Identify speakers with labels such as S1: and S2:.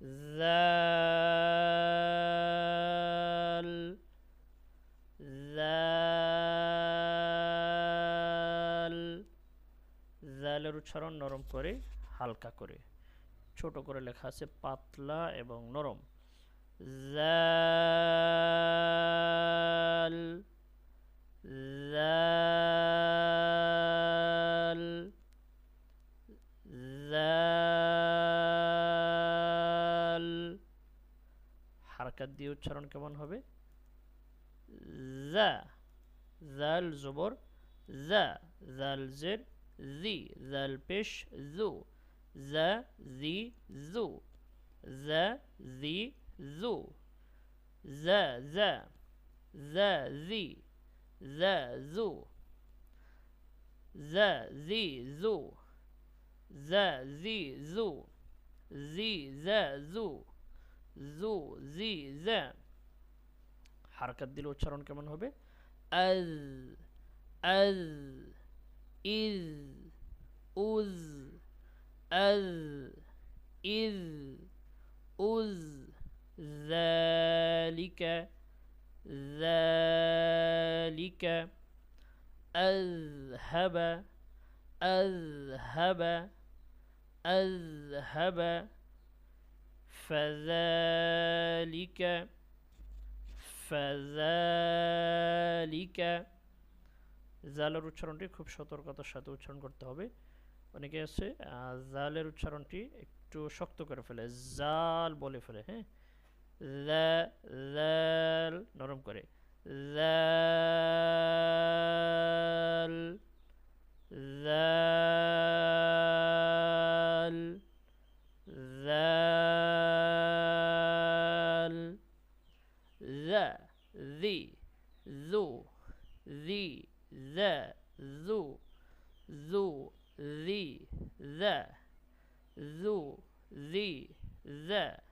S1: জাল জাল জালের উচ্চারণ নরম করে, হালকা করে। ছোট করে লেখা আছে পাতলা এবং নরম। জাল হারকাত দিয়ে উচ্চারণ কেমন হবে? জা জাল জবর জা জাল জের, জি, জাল পেশ, জু জা জি, জু জা জি, জু জা জা জা জি জা জু জা জি, জু জা জি, জু, জি জা জু জু জি জা হারকাত দিলে উচ্চারণ কেমন হবে আজ আজ ইজ উজ আজ ইজ উজ ذلك ذلك أذهب أذهب أذهب فذلك ফাযালিকা জালের উচ্চারণটি খুব সতর্কতার সাথে উচ্চারণ করতে হবে অনেকে আছে আহ, জালের উচ্চারণটি একটু শক্ত করে ফেলে জাল বলে ফেলে হ্যাঁ জা- জাল নরম করে জাল the, the, zoo, the, the, zoo, zoo, the, the, zoo, the, the.